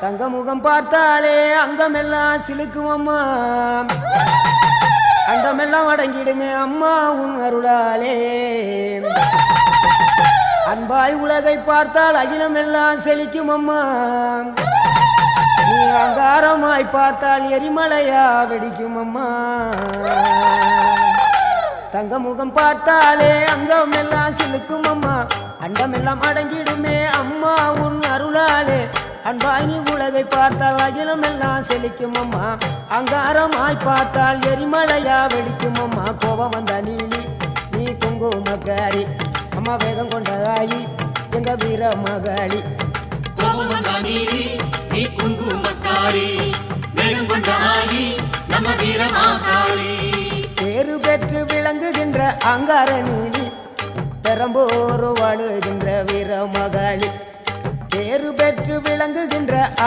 தங்க முகம் பார்த்தாலே அங்கமெல்லாம் சிலுக்கும் அம்மா. அண்டமெல்லாம் அடங்கிடுமே அம்மா உன் அருளாலே. அன்பாய் உலகை பார்த்தால் அகிலமெல்லாம் செழிக்கும் அம்மா. நீ அங்காரமாய் பார்த்தால் எரிமலையா வெடிக்கும் அம்மா. தங்க முகம் பார்த்தாலே அங்கம் எல்லாம் சிலுக்கும் அம்மா. அண்டமெல்லாம் அடங்கிடுமே அம்மா உன் அருளாலே. அன்பாய் நீ உலகை பார்த்தால் அகிலம் எல்லாம் செழிக்கும் அம்மா. அங்காரமாய் பார்த்தால் எரிமலையா வெடிக்கும் அம்மா. கோபம் வந்த நீலி நீ குங்குமக்காரி அம்மா வேகம் கொண்ட ஆயி எங்க வீர மகளி. கோபம் வந்தா நீரி நீ குங்குமக்காரி வேகம் கொண்ட ஆயி நம்ம வீரமாகாளி பேரு பெற்று விளங்குகின்ற அங்கார நீலி. பெரம்போரு வாழுகின்ற வீர மகளி. பேரு பெற்று விளங்குகின்ற